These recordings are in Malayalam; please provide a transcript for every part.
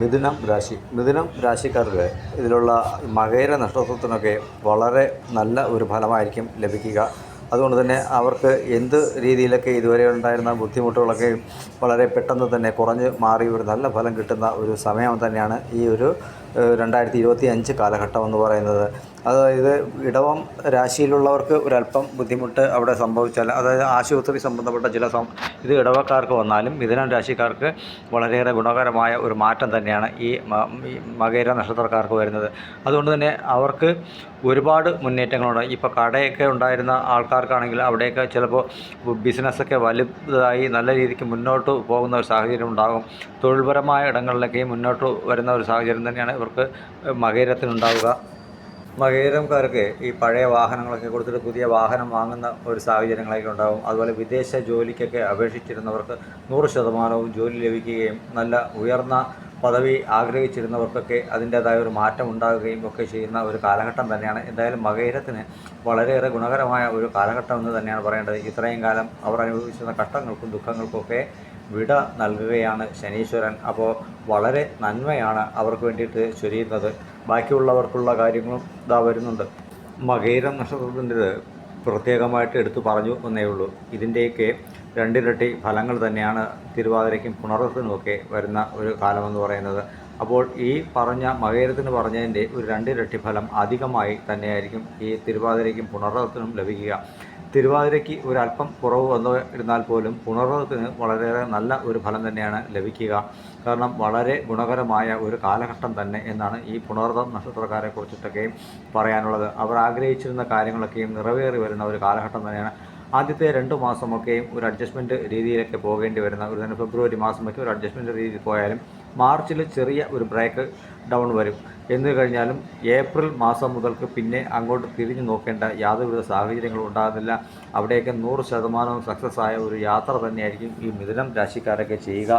മിഥുനം രാശി. മിഥുനം രാശിക്കാർക്ക് ഇതിലുള്ള മകര നക്ഷത്രത്തിനൊക്കെ വളരെ നല്ല ഒരു ഫലമായിരിക്കും ലഭിക്കുക. അതുകൊണ്ട് തന്നെ അവർക്ക് എന്ത് രീതിയിലൊക്കെ ഇതുവരെ ഉണ്ടായിരുന്ന ബുദ്ധിമുട്ടുകളൊക്കെ വളരെ പെട്ടെന്ന് തന്നെ കുറഞ്ഞ് മാറി ഒരു നല്ല ഫലം കിട്ടുന്ന ഒരു സമയം തന്നെയാണ് ഈ ഒരു രണ്ടായിരത്തി ഇരുപത്തി അഞ്ച് കാലഘട്ടം എന്ന് പറയുന്നത്. അതായത് ഇടവം രാശിയിലുള്ളവർക്ക് ഒരല്പം ബുദ്ധിമുട്ട് അവിടെ സംഭവിച്ചാൽ അതായത് ആശുപത്രി സംബന്ധപ്പെട്ട ചില സം ഇത് ഇടവക്കാർക്ക് വന്നാലും മിഥുനം രാശിക്കാർക്ക് വളരെയേറെ ഗുണകരമായ ഒരു മാറ്റം തന്നെയാണ് ഈ മകേര നക്ഷത്രക്കാർക്ക് വരുന്നത്. അതുകൊണ്ട് തന്നെ അവർക്ക് ഒരുപാട് മുന്നേറ്റങ്ങളുണ്ട്. ഇപ്പോൾ കടയൊക്കെ ഉണ്ടായിരുന്ന ആൾക്കാർക്കാണെങ്കിൽ അവിടെയൊക്കെ ചിലപ്പോൾ ബിസിനസ്സൊക്കെ വലുതായി നല്ല രീതിക്ക് മുന്നോട്ട് പോകുന്ന ഒരു സാഹചര്യം ഉണ്ടാകും. തൊഴിൽപരമായ ഇടങ്ങളിലൊക്കെയും മുന്നോട്ട് വരുന്ന ഒരു സാഹചര്യം തന്നെയാണ് ഇവർക്ക് മകരത്തിനുണ്ടാവുക. മകേരംകാർക്ക് ഈ പഴയ വാഹനങ്ങളൊക്കെ കൊടുത്തിട്ട് പുതിയ വാഹനം വാങ്ങുന്ന ഒരു സാഹചര്യങ്ങളൊക്കെ ഉണ്ടാകും അതുപോലെ വിദേശ ജോലിക്കൊക്കെ അപേക്ഷിച്ചിരുന്നവർക്ക് നൂറ് ശതമാനവും ജോലി ലഭിക്കുകയും നല്ല ഉയർന്ന പദവി ആഗ്രഹിച്ചിരുന്നവർക്കൊക്കെ അതിന്റേതായ ഒരു മാറ്റം ഉണ്ടാകുകയും ഒക്കെ ചെയ്യുന്ന ഒരു കാലഘട്ടം തന്നെയാണ്. എന്തായാലും മകേരത്തിന് വളരെയേറെ ഗുണകരമായ ഒരു കാലഘട്ടം എന്ന് തന്നെയാണ് പറയേണ്ടത്. ഇത്രയും കാലം അവർ അനുഭവിച്ചിരുന്ന കഷ്ടങ്ങൾക്കും ദുഃഖങ്ങൾക്കൊക്കെ വിട നൽകുകയാണ് ശനീശ്വരൻ. അപ്പോൾ വളരെ നന്മയാണ് അവർക്ക് വേണ്ടിയിട്ട് ചൊരിയുന്നത്. ബാക്കിയുള്ളവർക്കുള്ള കാര്യങ്ങളും ഇതാ വരുന്നുണ്ട്. മകൈര നക്ഷത്രത്തിന്റെത് പ്രത്യേകമായിട്ട് എടുത്തു പറഞ്ഞു എന്നേ ഉള്ളൂ. ഇതിന്റെയൊക്കെ രണ്ടിരട്ടി ഫലങ്ങൾ തന്നെയാണ് തിരുവാതിരയ്ക്കും പുണർത്തിനുമൊക്കെ വരുന്ന ഒരു കാലമെന്ന് പറയുന്നത്. അപ്പോൾ ഈ പറഞ്ഞ മകേരത്തിന് പറഞ്ഞതിന്റെ ഒരു രണ്ടിരട്ടി ഫലം അധികമായി തന്നെയായിരിക്കും ഈ തിരുവാതിരയ്ക്കും പുണർത്തിനും ലഭിക്കുക. തിരുവാതിരയ്ക്ക് ഒരല്പം കുറവ് വന്നു ഇരുന്നാൽ പോലും പുണർവത്തിന് വളരെയേറെ നല്ല ഒരു ഫലം തന്നെയാണ് ലഭിക്കുക. കാരണം വളരെ ഗുണകരമായ ഒരു കാലഘട്ടം തന്നെ എന്നാണ് ഈ പുണർവം നക്ഷത്രക്കാരെ കുറിച്ചിട്ടൊക്കെയും പറയാനുള്ളത്. അവർ ആഗ്രഹിച്ചിരുന്ന കാര്യങ്ങളൊക്കെയും നിറവേറി വരുന്ന ഒരു കാലഘട്ടം തന്നെയാണ്. ആദ്യത്തെ രണ്ട് മാസമൊക്കെയും ഒരു അഡ്ജസ്റ്റ്മെന്റ് രീതിയിലൊക്കെ പോകേണ്ടി വരുന്ന ഒരു തന്നെ ഫെബ്രുവരി മാസമൊക്കെ ഒരു അഡ്ജസ്റ്റ്മെന്റ് രീതിയിൽ പോയാലും മാർച്ചിൽ ചെറിയ ഒരു ബ്രേക്ക് ഡൗൺ വരും. എന്ന് കഴിഞ്ഞാലും ഏപ്രിൽ മാസം മുതൽക്ക് പിന്നെ അങ്ങോട്ട് തിരിഞ്ഞു നോക്കേണ്ട യാതൊരുവിധ സാഹചര്യങ്ങളും ഉണ്ടാകുന്നില്ല. അവിടെയൊക്കെ നൂറ് ശതമാനവും സക്സസ് ആയ ഒരു യാത്ര തന്നെയായിരിക്കും ഈ മിഥുനം രാശിക്കാരൊക്കെ ചെയ്യുക.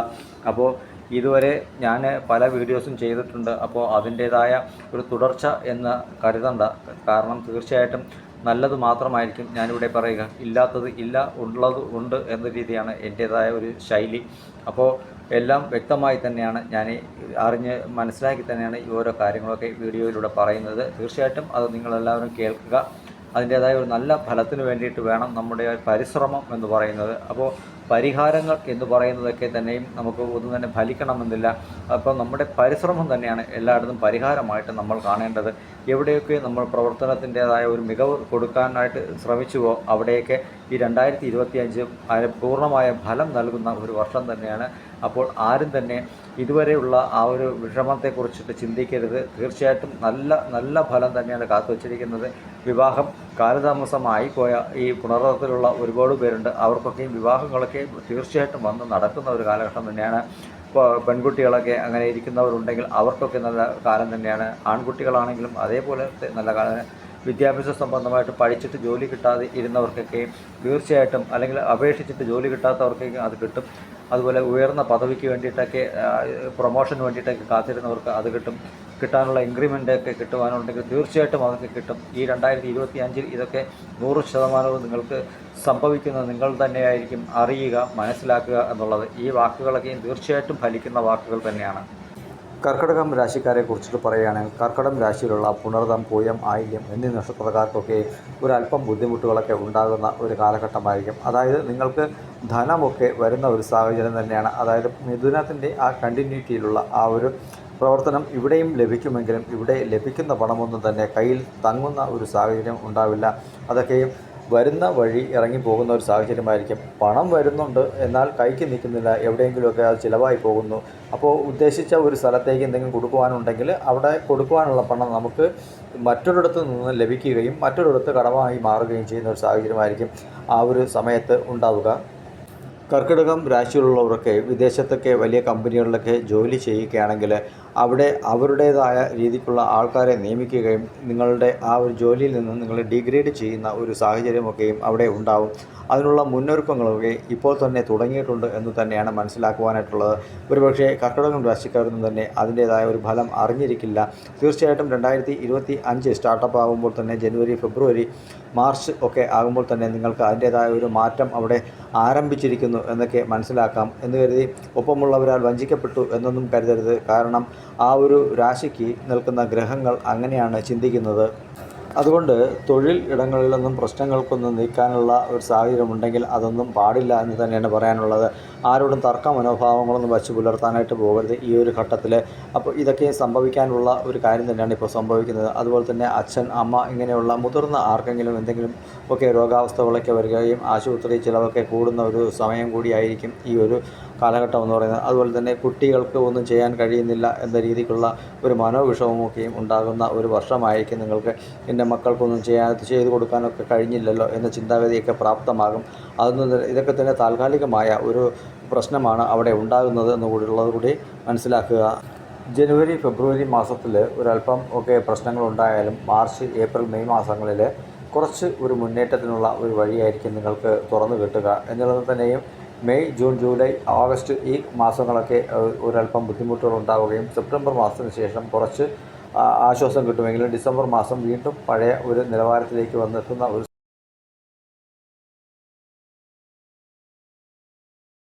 അപ്പോൾ ഇതുവരെ ഞാൻ പല വീഡിയോസും ചെയ്തിട്ടുണ്ട്. അപ്പോൾ അതിന്റേതായ ഒരു തുടർച്ച എന്ന് കരുതണ്ട. കാരണം തീർച്ചയായിട്ടും നല്ലത് മാത്രമായിരിക്കും ഞാനിവിടെ പറയുക. ഇല്ലാത്തത് ഇല്ല ഉള്ളത് ഉണ്ട് എന്ന രീതിയാണ് എന്റേതായ ഒരു ശൈലി. അപ്പോൾ എല്ലാം വ്യക്തമായി തന്നെയാണ് ഞാൻ അറിഞ്ഞ് മനസ്സിലാക്കി തന്നെയാണ് ഈ ഓരോ കാര്യങ്ങളൊക്കെ വീഡിയോയിലൂടെ പറയുന്നത്. തീർച്ചയായിട്ടും അത് നിങ്ങളെല്ലാവരും കേൾക്കുക. അതിന്റേതായ ഒരു നല്ല ഫലത്തിന് വേണ്ടിയിട്ട് വേണം നമ്മുടെ പരിശ്രമം എന്ന് പറയുന്നത്. അപ്പോൾ പരിഹാരങ്ങൾ എന്ന് പറയുന്നതൊക്കെ തന്നെയും നമുക്ക് ഒന്നും തന്നെ ഫലിക്കണമെന്നില്ല. അപ്പോൾ നമ്മുടെ പരിശ്രമം തന്നെയാണ് എല്ലായിടത്തും പരിഹാരമായിട്ട് നമ്മൾ കാണേണ്ടത്. എവിടെയൊക്കെ നമ്മൾ പ്രവർത്തനത്തിന്റേതായ ഒരു മികവ് കൊടുക്കാനായിട്ട് ശ്രമിച്ചുവോ അവിടെയൊക്കെ ഈ രണ്ടായിരത്തി ഇരുപത്തി അഞ്ച് പൂർണമായ ഫലം നൽകുന്ന ഒരു വർഷം തന്നെയാണ്. അപ്പോൾ ആരും തന്നെ ഇതുവരെയുള്ള ആ ഒരു വിഷമത്തെക്കുറിച്ചിട്ട് ചിന്തിക്കരുത്. തീർച്ചയായിട്ടും നല്ല നല്ല ഫലം തന്നെയാണ് കാത്തുവച്ചിരിക്കുന്നത്. വിവാഹം കാലതാമസമായി പോയ ഈ പുണർവത്തിലുള്ള ഒരുപാട് പേരുണ്ട്. അവർക്കൊക്കെയും വിവാഹങ്ങളൊക്കെ തീർച്ചയായിട്ടും വന്ന് നടക്കുന്ന ഒരു കാലഘട്ടം തന്നെയാണ്. പെൺകുട്ടികളൊക്കെ അങ്ങനെ ഇരിക്കുന്നവരുണ്ടെങ്കിൽ അവർക്കൊക്കെ നല്ല കാലം തന്നെയാണ്. ആൺകുട്ടികളാണെങ്കിലും അതേപോലെ നല്ല കാലം. വിദ്യാഭ്യാസ സംബന്ധമായിട്ട് പഠിച്ചിട്ട് ജോലി കിട്ടാതെ ഇരുന്നവർക്കൊക്കെ തീർച്ചയായിട്ടും അല്ലെങ്കിൽ അപേക്ഷിച്ചിട്ട് ജോലി കിട്ടാത്തവർക്കൊക്കെ അത് കിട്ടും. അതുപോലെ ഉയർന്ന പദവിക്ക് വേണ്ടിയിട്ടൊക്കെ പ്രൊമോഷന് വേണ്ടിയിട്ടൊക്കെ കാത്തിരുന്നവർക്ക് അത് കിട്ടും. കിട്ടാനുള്ള ഇൻക്രിമെന്റ് ഒക്കെ കിട്ടുവാനുണ്ടെങ്കിൽ തീർച്ചയായിട്ടും അതൊക്കെ കിട്ടും. ഈ രണ്ടായിരത്തി ഇരുപത്തി അഞ്ചിൽ ഇതൊക്കെ നൂറ് ശതമാനവും നിങ്ങൾക്ക് സംഭവിക്കുന്നത് നിങ്ങൾ തന്നെയായിരിക്കും അറിയുക മനസ്സിലാക്കുക എന്നുള്ളത്. ഈ വാക്കുകളൊക്കെയും തീർച്ചയായിട്ടും ഫലിക്കുന്ന വാക്കുകൾ തന്നെയാണ്. കർക്കടകം രാശിക്കാരെ കുറിച്ചിട്ട് പറയുകയാണെങ്കിൽ കർക്കടം രാശിയിലുള്ള പുണർതം പൂയം ആയില്യം എന്നീ നക്ഷത്രക്കാർക്കൊക്കെ ഒരല്പം ബുദ്ധിമുട്ടുകളൊക്കെ ഉണ്ടാകുന്ന ഒരു കാലഘട്ടമായിരിക്കും. അതായത് നിങ്ങൾക്ക് ധനമൊക്കെ വരുന്ന ഒരു സാഹചര്യം തന്നെയാണ്. അതായത് മിഥുനത്തിന്റെ ആ കണ്ടിന്യൂറ്റിയിലുള്ള ആ ഒരു പ്രവർത്തനം ഇവിടെയും ലഭിക്കുമെങ്കിലും ഇവിടെ ലഭിക്കുന്ന പണമൊന്നും തന്നെ കയ്യിൽ തങ്ങുന്ന ഒരു സാഹചര്യം ഉണ്ടാവില്ല. അതൊക്കെയും വരുന്ന വഴി ഇറങ്ങി പോകുന്ന ഒരു സാഹചര്യമായിരിക്കും. പണം വരുന്നുണ്ട് എന്നാൽ കൈക്ക് നിൽക്കുന്നില്ല. എവിടെയെങ്കിലുമൊക്കെ അത് ചിലവായി പോകുന്നു. അപ്പോൾ ഉദ്ദേശിച്ച ഒരു സ്ഥലത്തേക്ക് എന്തെങ്കിലും കൊടുക്കുവാനുണ്ടെങ്കിൽ അവിടെ കൊടുക്കുവാനുള്ള പണം നമുക്ക് മറ്റൊരിടത്ത് നിന്ന് ലഭിക്കുകയും മറ്റൊരിടത്ത് കടമായി മാറുകയും ചെയ്യുന്ന ഒരു സാഹചര്യമായിരിക്കും ആ ഒരു സമയത്ത് ഉണ്ടാവുക. കർക്കിടകം രാശിയിലുള്ളവരൊക്കെ വിദേശത്തൊക്കെ വലിയ കമ്പനികളിലൊക്കെ ജോലി ചെയ്യുകയാണെങ്കിൽ അവിടെ അവരുടേതായ രീതിക്കുള്ള ആൾക്കാരെ നിയമിക്കുകയും നിങ്ങളുടെ ആ ഒരു ജോലിയിൽ നിന്ന് നിങ്ങളെ ഡിഗ്രേഡ് ചെയ്യുന്ന ഒരു സാഹചര്യമൊക്കെയും അവിടെ ഉണ്ടാവും. അതിനുള്ള മുന്നൊരുക്കങ്ങളൊക്കെ ഇപ്പോൾ തന്നെ തുടങ്ങിയിട്ടുണ്ട് എന്ന് തന്നെയാണ് മനസ്സിലാക്കുവാനായിട്ടുള്ളത്. ഒരുപക്ഷെ കർക്കിടകം രാശിക്കാരൊന്നും തന്നെ അതിന്റേതായ ഒരു ഫലം അറിഞ്ഞിരിക്കില്ല. തീർച്ചയായിട്ടും രണ്ടായിരത്തി ഇരുപത്തി അഞ്ച് സ്റ്റാർട്ടപ്പ് ആകുമ്പോൾ തന്നെ ജനുവരി ഫെബ്രുവരി മാർച്ച് ഒക്കെ ആകുമ്പോൾ തന്നെ നിങ്ങൾക്ക് അതിന്റേതായ ഒരു മാറ്റം അവിടെ ആരംഭിച്ചിരിക്കുന്നു എന്നൊക്കെ മനസ്സിലാക്കാം എന്ന് കരുതി ഒപ്പമുള്ളവരാൽ വഞ്ചിക്കപ്പെട്ടു എന്നൊന്നും കരുതരുത്. കാരണം ആ ഒരു രാശിക്ക് നിൽക്കുന്ന ഗ്രഹങ്ങൾ അങ്ങനെയാണ് ചിന്തിക്കുന്നത്. അതുകൊണ്ട് തൊഴിൽ ഇടങ്ങളിൽ നിന്നും പ്രശ്നങ്ങൾക്കൊന്നും നീക്കാനുള്ള ഒരു സാഹചര്യം ഉണ്ടെങ്കിൽ അതൊന്നും പാടില്ല എന്ന് തന്നെയാണ് പറയാനുള്ളത്. ആരോടും തർക്ക മനോഭാവങ്ങളൊന്നും വച്ച് പുലർത്താനായിട്ട് പോകരുത് ഈ ഒരു ഘട്ടത്തിൽ അപ്പോൾ ഇതൊക്കെ സംഭവിക്കാനുള്ള ഒരു കാര്യം തന്നെയാണ് ഇപ്പോൾ സംഭവിക്കുന്നത്. അതുപോലെ തന്നെ അച്ഛൻ അമ്മ ഇങ്ങനെയുള്ള മുതിർന്ന ആർക്കെങ്കിലും എന്തെങ്കിലും ഒക്കെ രോഗാവസ്ഥകളൊക്കെ വരികയും ആശുപത്രി ചിലവൊക്കെ കൂടുന്ന ഒരു സമയം കൂടിയായിരിക്കും ഈ ഒരു കാലഘട്ടം എന്ന് പറയുന്നത്. അതുപോലെ തന്നെ കുട്ടികൾക്ക് ഒന്നും ചെയ്യാൻ കഴിയുന്നില്ല എന്ന രീതിക്കുള്ള ഒരു മനോവിഷമമൊക്കെയും ഉണ്ടാകുന്ന ഒരു വർഷമായിരിക്കും നിങ്ങൾക്ക്. എന്റെ മക്കൾക്കൊന്നും ചെയ്യാൻ ചെയ്തു കൊടുക്കാനൊക്കെ കഴിഞ്ഞില്ലല്ലോ എന്ന ചിന്താഗതിയൊക്കെ പ്രാപ്തമാകും. അതൊന്നും തന്നെ- ഇതൊക്കെ തന്നെ താൽക്കാലികമായ ഒരു പ്രശ്നമാണ് അവിടെ ഉണ്ടാകുന്നത് എന്ന് കൂടിയുള്ളത് കൂടി മനസ്സിലാക്കുക. ജനുവരി ഫെബ്രുവരി മാസത്തിൽ ഒരല്പം ഒക്കെ പ്രശ്നങ്ങളുണ്ടായാലും മാർച്ച് ഏപ്രിൽ മെയ് മാസങ്ങളിൽ കുറച്ച് ഒരു മുന്നേറ്റത്തിനുള്ള ഒരു വഴിയായിരിക്കും നിങ്ങൾക്ക് തുറന്നു കിട്ടുക. എന്നുള്ളത് തന്നെയും മെയ് ജൂൺ ജൂലൈ ഓഗസ്റ്റ് ഈ മാസങ്ങളൊക്കെ ഒരല്പം ബുദ്ധിമുട്ടുകൾ ഉണ്ടാവുകയും സെപ്റ്റംബർ മാസത്തിന് ശേഷം കുറച്ച് ആശ്വാസം കിട്ടുമെങ്കിലും ഡിസംബർ മാസം വീണ്ടും പഴയ ഒരു നിലവാരത്തിലേക്ക് വന്നെത്തുന്ന ഒരു